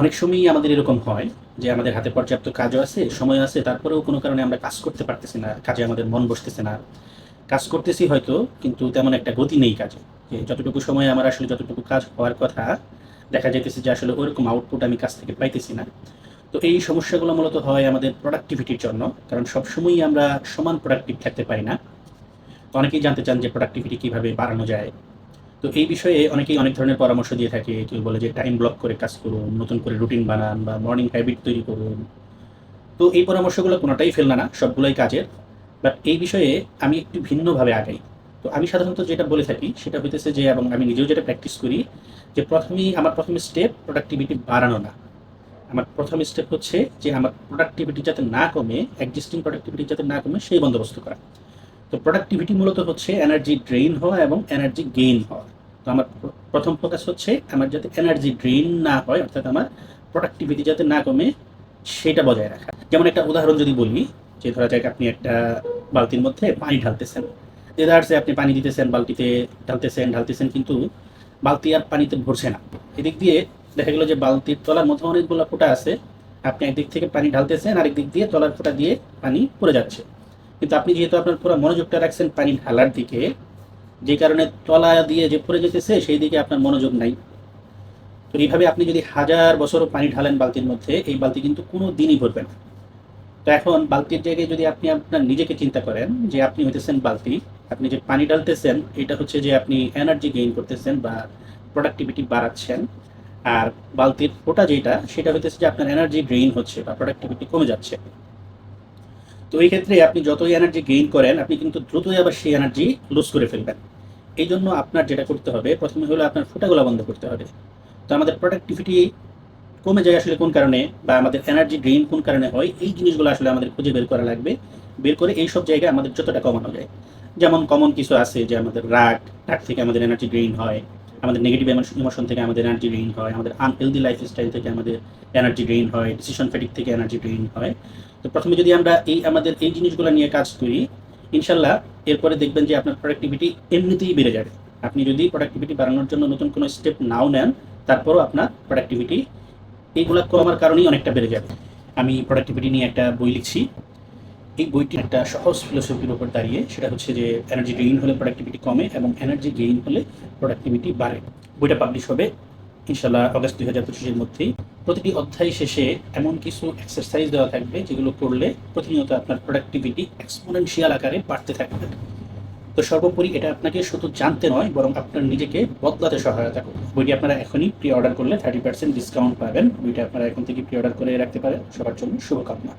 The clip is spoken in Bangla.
অনেক সময়ই আমাদের এরকম হয় যে আমাদের হাতে পর্যাপ্ত কাজও আছে সময় আছে, তারপরেও কোনো কারণে আমরা কাজ করতে পারতেছি না, কাজে আমাদের মন বসতেছে না। কাজ করতেছি হয়তো, কিন্তু তেমন একটা গতি নেই কাজে। যতটুকু সময় আমার আসলে যতটুকু কাজ হওয়ার কথা, দেখা যাইতেছে যে আসলে ওরকম আউটপুট আমি কাজ থেকে পাইতেছি না। তো এই সমস্যাগুলো মূলত হয় আমাদের প্রোডাক্টিভিটির জন্য, কারণ সবসময়ই আমরা সমান প্রোডাক্টিভ থাকতে পারি না। অনেকেই জানতে চান যে প্রোডাক্টিভিটি কীভাবে বাড়ানো যায়। তো এই বিষয়ে অনেকেই অনেক ধরনের পরামর্শ দিয়ে থাকে, কেউ বলে যে টাইম ব্লক করে কাজ করুন, নতুন করে রুটিন বানান বা মর্নিং হ্যাবিট তৈরি করুন। তো এই পরামর্শগুলো কোনোটাই ফেলনা না সবগুলোই কাজের। বাট এই বিষয়ে আমি একটু ভিন্নভাবে আগাই। তো আমি সাধারণত যেটা বলে থাকি, সেটা হইতেছে যে, এবং আমি নিজেও যেটা প্র্যাকটিস করি, যে প্রথমেই আমার প্রথম স্টেপ প্রোডাক্টিভিটি বাড়ানো না। আমার প্রথম স্টেপ হচ্ছে যে, আমার প্রোডাক্টিভিটি যাতে না কমে এক্সিস্টিং প্রোডাক্টিভিটি যাতে না কমে, সেই বন্দোবস্ত করা। তো প্রোডাক্টিভিটি মূলত হচ্ছে এনার্জি ড্রেইন হওয়া এবং এনার্জি গেইন হওয়া। তো আমার প্রথম ফোকাস হচ্ছে আমার যাতে এনার্জি ড্রেইন না হয়, অর্থাৎ আমার প্রোডাক্টিভিটি যাতে না কমে, সেটা বজায় রাখা। যেমন একটা উদাহরণ যদি বলি, যে ধরা যাক আপনি একটা বালতির মধ্যে পানি ঢালতেছেন। এদার্সে আপনি পানি দিতেছেন, বালতিতে ঢালতেছেন ঢালতেছেন কিন্তু বালতি আর পানিতে ভরছে না। এদিক দিয়ে দেখা গেলো যে বালতির তলার মধ্যে অনেকগুলো ফোঁটা আছে, আপনি একদিক থেকে পানি ঢালতেছেন আরেক দিক দিয়ে তলার ফোঁটা দিয়ে পানি পড়ে যাচ্ছে। কিন্তু আপনি যেহেতু আপনার পুরো মনোযোগটা রাখছেন পানি ঢালার দিকে, যে কারণে তলা দিয়ে যে পড়ে যেতেছে, সেই দিকে আপনার মনোযোগ নাই। তো এইভাবে আপনি যদি হাজার বছরও পানি ঢালেন বালতির মধ্যে, এই বালতি কিন্তু কোনো দিনই ভরবে না। তো এখন বালতির জায়গায় যদি আপনি আপনার নিজেকে চিন্তা করেন যে আপনি হইতেছেন বালতি, আপনি যে পানি ঢালতেছেন, এটা হচ্ছে যে আপনি এনার্জি গেইন করতেছেন বা প্রোডাক্টিভিটি বাড়াচ্ছেন। আর বালতির ফোটা যেটা, সেটা হইতেছে যে আপনার এনার্জি ড্রেইন হচ্ছে বা প্রোডাক্টিভিটি কমে যাচ্ছে। তো এই ক্ষেত্রে আপনি যতই এনার্জি গেইন করেন, আপনি কিন্তু দ্রুতই আবার সেই এনার্জি লুজ করে ফেলবেন। এই জন্য আপনার যেটা করতে হবে, প্রথমে হলো আপনার ফোটাগুলো বন্ধ করতে হবে। তো আমাদের প্রোডাক্টিভিটি কমে যায় আসলে কোন কারণে বা আমাদের এনার্জি ড্রেইন কোন কারণে হয়, এই জিনিসগুলো আসলে আমাদের খুঁজে বের করা লাগবে। বের করে এই সব জায়গায় আমাদের যতটা কমানো যায়। যেমন কমন কিছু আছে যে আমাদের রাগ রাগ থেকে আমাদের এনার্জি ড্রেইন হয়। আমাদের নেগেটিভ ইমোশন থেকে আমাদের এনার্জি ড্রেইন হয়, আমাদের আনহেলদি লাইফ স্টাইল থেকে আমাদের এনার্জি ড্রেইন হয় ডিসিশন ফেটিক থেকে এনার্জি ড্রেইন হয়। তো প্রথমে যদি আমরা এই, আমাদের এই জিনিসগুলো নিয়ে কাজ করি, ইনশাল্লাহ এরপরে দেখবেন যে আপনার প্রোডাক্টিভিটি এমনিতেই বেড়ে যাবে। আপনি যদি প্রোডাক্টিভিটি বাড়ানোর জন্য নতুন কোনো স্টেপ নাও নেন, তারপরও আপনার প্রোডাক্টিভিটি এইগুলো কমার কারণেই অনেকটা বেড়ে যাবে। আমি প্রোডাক্টিভিটি নিয়ে একটা বই লিখছি। এই বইটি একটা সহজ ফিলোসফির উপর দাঁড়িয়ে, সেটা হচ্ছে যে এনার্জি গেইন হলে প্রোডাক্টিভিটি কমে এবং এনার্জি গেইন হলে প্রোডাক্টিভিটি বাড়ে। বইটা পাবলিশ হবে ইনশাল্লাহ অগস্ট দুই হাজার পঁচিশের মধ্যেই। প্রতিটি অধ্যায় শেষে এমন কিছু এক্সারসাইজ দেওয়া থাকবে যেগুলো করলে প্রতিনিয়ত আপনার প্রোডাক্টিভিটি এক্সপোনেনশিয়াল আকারে বাড়তে থাকবে। তো সর্বোপরি এটা আপনাকে শুধু জানতে নয়, বরং আপনার নিজেকে বদলাতে সহায়তা করবে। বইটি আপনারা এখনই প্রি অর্ডার করলে থার্টি পার্সেন্ট ডিসকাউন্ট পাবেন। বইটা আপনারা এখন থেকে প্রি অর্ডার করে রাখতে পারেন। সবার জন্য শুভকামনা।